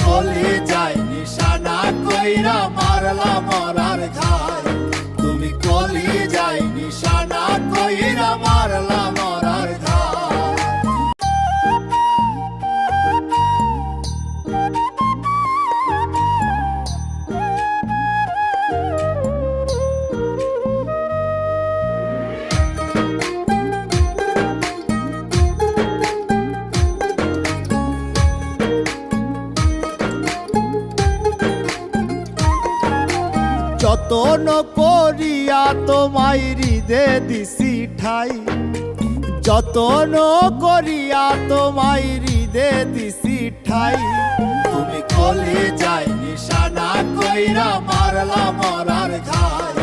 কলি যায় নিশানা কইরা যতন করিয়া তোমায় হৃদে দিছি ঠাই। যতন করিয়া তোমায় হৃদে দিছি ঠাই। তুমি কলি যাই, নিশানা কইরা মারলা মরার ঘাই।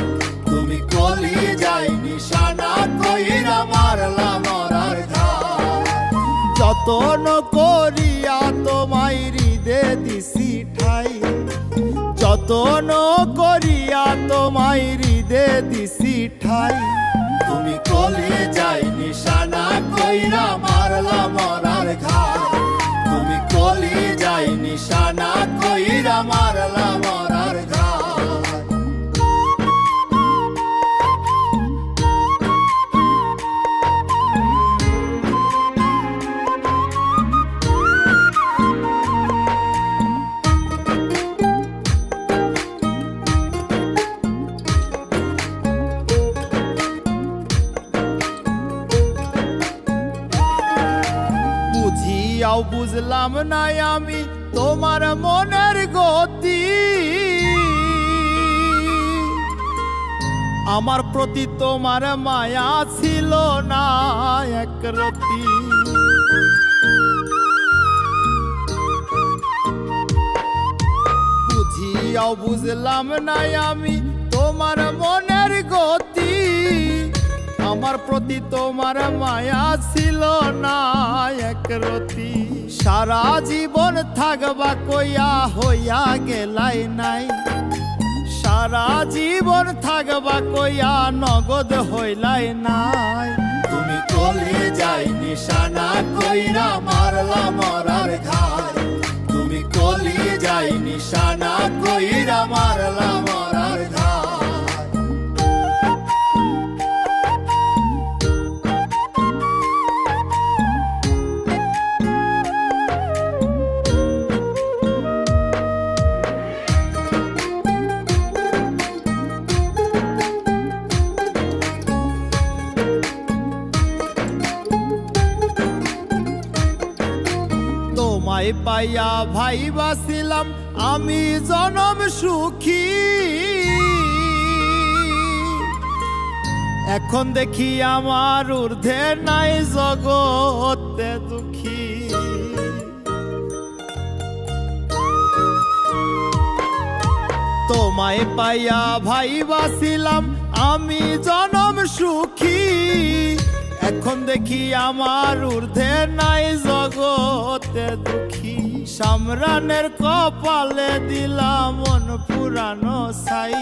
তুমি কলি যাই, নিশানা কইরা মারলা মরার ঘাই। যতন করিয়া তোমায় হৃদে দিছি ঠাই। যতন দিছি ঠাই তুমি কলে যাই নিশানা কইরা মারলা বুঝিয়াও বুঝলাম না আমি তোমার মনের গতি। আমার প্রতি তোমার মায়া ছিল না একরতি বুঝিয়াও বুঝলাম না আমি তোমার মনের গতি। আমার প্রতি তোমার মায়া ছিল না এক একরতি সারা জীবন থাকবা কইয়া হইয়া গেলাই নাই। সারা জীবন থাকবা কইয়া নগদ হইলাই নাই। তুমি কলে যাই নিশানা কইরা মারলা মরার ঘাই তুমি কলি যাই নিশানা কইরা মারলা তোমায় পাইয়া ভাই বাসিলাম, আমি জনম সুখী। এখন দেখি আমার ঊর্ধ্বে নাই জগতে দুঃখী। তোমায় পাইয়া ভাই বাসিলাম, আমি জনম সুখী। এখন দেখি আমার ঊর্ধ্বে নাই জগতে দুঃখী। সামরানের কপালে দিলাম মন পুরানো সাই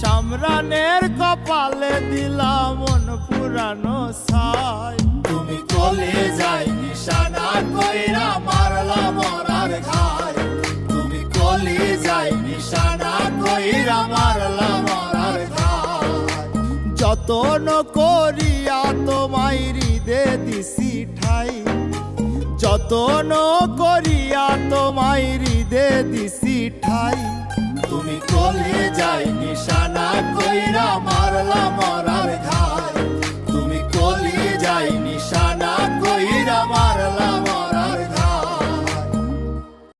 সামরানের কপালে দিলাম মন পুরানো সাই তুমি কলে যাই নিশানা কইরা মারলা মরার ঘাই। তুমি কলে যাই নিশানা কইরা মারলা মরার ঘাই। যতন করিয়া তোমায় হৃদে দিছি যতন করিয়া তোমায় হৃদে দিছি ঠাই। তুমি কলে যাই নিশানা কইরা মারলা মরা